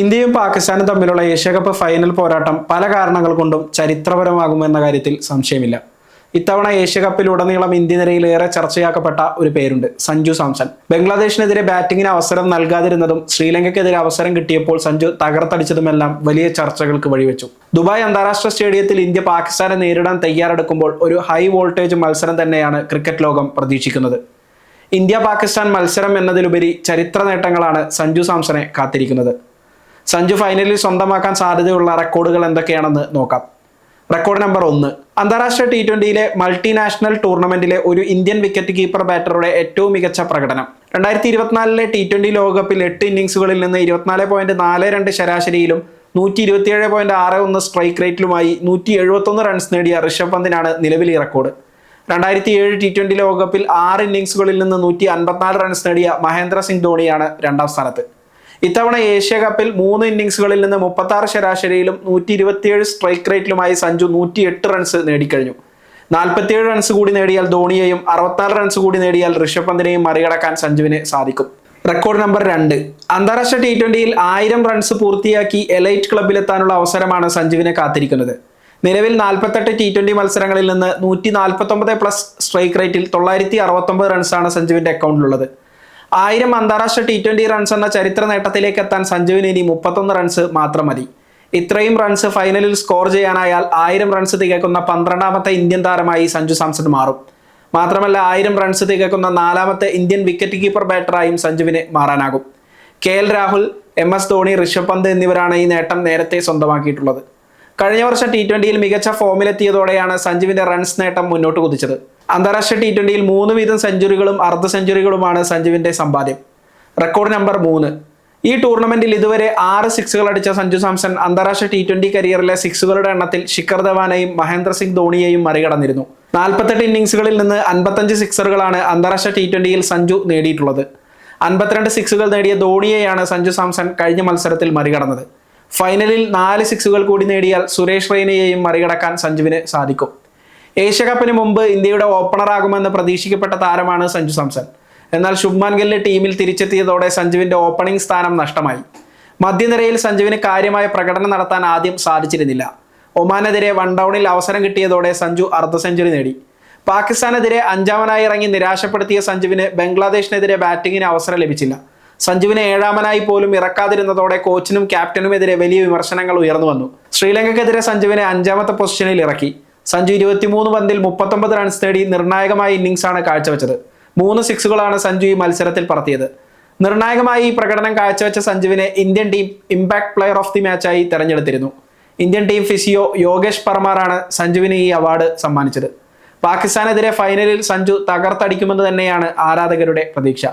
ഇന്ത്യയും പാകിസ്ഥാനും തമ്മിലുള്ള ഏഷ്യാകപ്പ് ഫൈനൽ പോരാട്ടം പല കാരണങ്ങൾ കൊണ്ടും ചരിത്രപരമാകുമെന്ന കാര്യത്തിൽ സംശയമില്ല. ഇത്തവണ ഏഷ്യകപ്പിലുടനീളം ഇന്ത്യ നിരയിൽ ഏറെ ചർച്ചയാക്കപ്പെട്ട ഒരു പേരുണ്ട് സഞ്ജു സാംസൺ. ബംഗ്ലാദേശിനെതിരെ ബാറ്റിംഗിന് അവസരം നൽകാതിരുന്നതും ശ്രീലങ്കയ്ക്കെതിരെ അവസരം കിട്ടിയപ്പോൾ സഞ്ജു തകർത്തടിച്ചതുമെല്ലാം വലിയ ചർച്ചകൾക്ക് വഴിവെച്ചു. ദുബായ് അന്താരാഷ്ട്ര സ്റ്റേഡിയത്തിൽ ഇന്ത്യ പാകിസ്ഥാനെ നേരിടാൻ തയ്യാറെടുക്കുമ്പോൾ ഒരു ഹൈ വോൾട്ടേജ് മത്സരം തന്നെയാണ് ക്രിക്കറ്റ് ലോകം പ്രതീക്ഷിക്കുന്നത്. ഇന്ത്യ പാകിസ്ഥാൻ മത്സരം എന്നതിലുപരി ചരിത്ര നേട്ടങ്ങളാണ് സഞ്ജു സാംസനെ കാത്തിരിക്കുന്നത്. സഞ്ജു ഫൈനലിൽ സ്വന്തമാക്കാൻ സാധ്യതയുള്ള റെക്കോർഡുകൾ എന്തൊക്കെയാണെന്ന് നോക്കാം. റെക്കോർഡ് നമ്പർ ഒന്ന്. അന്താരാഷ്ട്ര ടി ട്വന്റിയിലെ മൾട്ടിനാഷണൽ ടൂർണമെന്റിലെ ഒരു ഇന്ത്യൻ വിക്കറ്റ് കീപ്പർ ബാറ്ററുടെ ഏറ്റവും മികച്ച പ്രകടനം. രണ്ടായിരത്തി ഇരുപത്തിനാലിലെ ടി ട്വന്റി ലോകകപ്പിൽ എട്ട് ഇന്നിംഗ്സുകളിൽ നിന്ന് ഇരുപത്തിനാല് പോയിന്റ് നാല് രണ്ട് ശരാശരിയിലും നൂറ്റി ഇരുപത്തിയേഴ് പോയിന്റ് ആറ് ഒന്ന് സ്ട്രൈക്ക് റേറ്റിലുമായി നൂറ്റി എഴുപത്തൊന്ന് റൺസ് നേടിയ ഋഷഭ് പന്തിനാണ് നിലവിലെ റെക്കോർഡ്. രണ്ടായിരത്തി ഏഴ് ടി ട്വന്റി ലോകകപ്പിൽ ആറ് ഇന്നിംഗ്സുകളിൽ നിന്ന് നൂറ്റി അൻപത്തിനാല് റൺസ് നേടിയ മഹേന്ദ്ര സിംഗ് ധോണിയാണ് രണ്ടാം സ്ഥാനത്ത്. ഇത്തവണ ഏഷ്യ കപ്പിൽ മൂന്ന് ഇന്നിങ്സുകളിൽ നിന്ന് മുപ്പത്താറ് ശരാശരിയിലും നൂറ്റി ഇരുപത്തിയേഴ് സ്ട്രൈക്ക് റേറ്റിലുമായി സഞ്ജു നൂറ്റി എട്ട് റൺസ് നേടിക്കഴിഞ്ഞു. നാൽപ്പത്തിയേഴ് റൺസ് കൂടി നേടിയാൽ ധോണിയെയും അറുപത്തിനാല് റൺസ് കൂടി നേടിയാൽ ഋഷഭ് പന്തിനെയും മറികടക്കാൻ സഞ്ജുവിന് സാധിക്കും. റെക്കോർഡ് നമ്പർ രണ്ട്. അന്താരാഷ്ട്ര ടി ട്വന്റിയിൽ ആയിരം റൺസ് പൂർത്തിയാക്കി എലൈറ്റ് ക്ലബിലെത്താനുള്ള അവസരമാണ് സഞ്ജുവിനെ കാത്തിരിക്കുന്നത്. നിലവിൽ നാൽപ്പത്തെട്ട് ടി ട്വന്റി മത്സരങ്ങളിൽ നിന്ന് നൂറ്റി നാൽപ്പത്തൊമ്പത് പ്ലസ് സ്ട്രൈക്ക് റേറ്റിൽ തൊള്ളായിരത്തി അറുപത്തൊമ്പത് റൺസാണ് സഞ്ജുവിന്റെ അക്കൗണ്ടിലുള്ളത്. ആയിരം അന്താരാഷ്ട്ര ടി ട്വന്റി റൺസ് എന്ന ചരിത്ര നേട്ടത്തിലേക്ക് എത്താൻ സഞ്ജുവിന് ഇനി മുപ്പത്തൊന്ന് റൺസ് മാത്രം മതി. ഇത്രയും റൺസ് ഫൈനലിൽ സ്കോർ ചെയ്യാനായാൽ ആയിരം റൺസ് തികക്കുന്ന പന്ത്രണ്ടാമത്തെ ഇന്ത്യൻ താരമായി സഞ്ജു സാംസൺ മാറും. മാത്രമല്ല ആയിരം റൺസ് തികക്കുന്ന നാലാമത്തെ ഇന്ത്യൻ വിക്കറ്റ് കീപ്പർ ബാറ്ററായും സഞ്ജുവിന് മാറാനാകും. K L Rahul M S Dhoni Rishabh Pant എന്നിവരാണ് ഈ നേട്ടം നേരത്തെ സ്വന്തമാക്കിയിട്ടുള്ളത്. കഴിഞ്ഞ വർഷം ടി ട്വന്റിയിൽ മികച്ച ഫോമിലെത്തിയതോടെയാണ് സഞ്ജുവിന്റെ റൺസ് നേട്ടം മുന്നോട്ട് കുതിച്ചത്. അന്താരാഷ്ട്ര ടി ട്വന്റിയിൽ മൂന്ന് വീതം സെഞ്ചുറികളും അർദ്ധ സെഞ്ചുറികളുമാണ് സഞ്ജുവിന്റെ സമ്പാദ്യം. റെക്കോർഡ് നമ്പർ മൂന്ന്. ഈ ടൂർണമെന്റിൽ ഇതുവരെ ആറ് സിക്സുകൾ അടിച്ച സഞ്ജു സാംസൺ അന്താരാഷ്ട്ര ടി ട്വന്റി കരിയറിലെ സിക്സുകളുടെ എണ്ണത്തിൽ ശിഖർ ധവാനെയും മഹേന്ദ്ര സിംഗ് ധോണിയെയും മറികടന്നിരുന്നു. നാൽപ്പത്തെട്ട് ഇന്നിംഗ്സുകളിൽ നിന്ന് അൻപത്തഞ്ച് സിക്സറുകളാണ് അന്താരാഷ്ട്ര ടി ട്വന്റിയിൽ സഞ്ജു നേടിയിട്ടുള്ളത്. അൻപത്തിരണ്ട് സിക്സുകൾ നേടിയ ധോണിയെയാണ് സഞ്ജു സാംസൺ കഴിഞ്ഞ മത്സരത്തിൽ മറികടന്നത്. ഫൈനലിൽ നാല് സിക്സുകൾ കൂടി നേടിയാൽ സുരേഷ് റെയ്നയെയും മറികടക്കാൻ സഞ്ജുവിന് സാധിക്കും. ഏഷ്യ കപ്പിന് മുമ്പ് ഇന്ത്യയുടെ ഓപ്പണറാകുമെന്ന് പ്രതീക്ഷിക്കപ്പെട്ട താരമാണ് സഞ്ജു സാംസൺ. എന്നാൽ ശുഭ്മാൻ ഗില്ല് ടീമിൽ തിരിച്ചെത്തിയതോടെ സഞ്ജുവിന്റെ ഓപ്പണിംഗ് സ്ഥാനം നഷ്ടമായി. മധ്യനിരയിൽ സഞ്ജുവിന് കാര്യമായ പ്രകടനം നടത്താൻ ആദ്യം സാധിച്ചിരുന്നില്ല. ഒമാനെതിരെ വൺ ഡൗണിൽ അവസരം കിട്ടിയതോടെ സഞ്ജു അർദ്ധ സെഞ്ചുറി നേടി. പാകിസ്ഥാനെതിരെ അഞ്ചാമനായി ഇറങ്ങി നിരാശപ്പെടുത്തിയ സഞ്ജുവിന് ബംഗ്ലാദേശിനെതിരെ ബാറ്റിങ്ങിന് അവസരം ലഭിച്ചില്ല. സഞ്ജുവിനെ ഏഴാമനായി പോലും ഇറക്കാതിരുന്നതോടെ കോച്ചിനും ക്യാപ്റ്റനുമെതിരെ വലിയ വിമർശനങ്ങൾ ഉയർന്നു വന്നു. ശ്രീലങ്കയ്ക്കെതിരെ സഞ്ജുവിനെ അഞ്ചാമത്തെ പൊസിഷനിൽ ഇറക്കി. സഞ്ജു ഇരുപത്തിമൂന്ന് പന്തിൽ മുപ്പത്തൊമ്പത് റൺസ് നേടി നിർണായകമായ ഇന്നിംഗ്സാണ് കാഴ്ചവെച്ചത്. മൂന്ന് സിക്സുകളാണ് സഞ്ജു ഈ മത്സരത്തിൽ പറത്തിയത്. നിർണായകമായി ഈ പ്രകടനം കാഴ്ചവെച്ച സഞ്ജുവിനെ Indian team impact player of the മാച്ചായി തെരഞ്ഞെടുത്തിരുന്നു. ഇന്ത്യൻ ടീം ഫിസിയോ യോഗേഷ് പർമാറാണ് സഞ്ജുവിന് ഈ അവാർഡ് സമ്മാനിച്ചത്. പാകിസ്ഥാനെതിരെ ഫൈനലിൽ സഞ്ജു തകർത്തടിക്കുമെന്ന് തന്നെയാണ് ആരാധകരുടെ പ്രതീക്ഷ.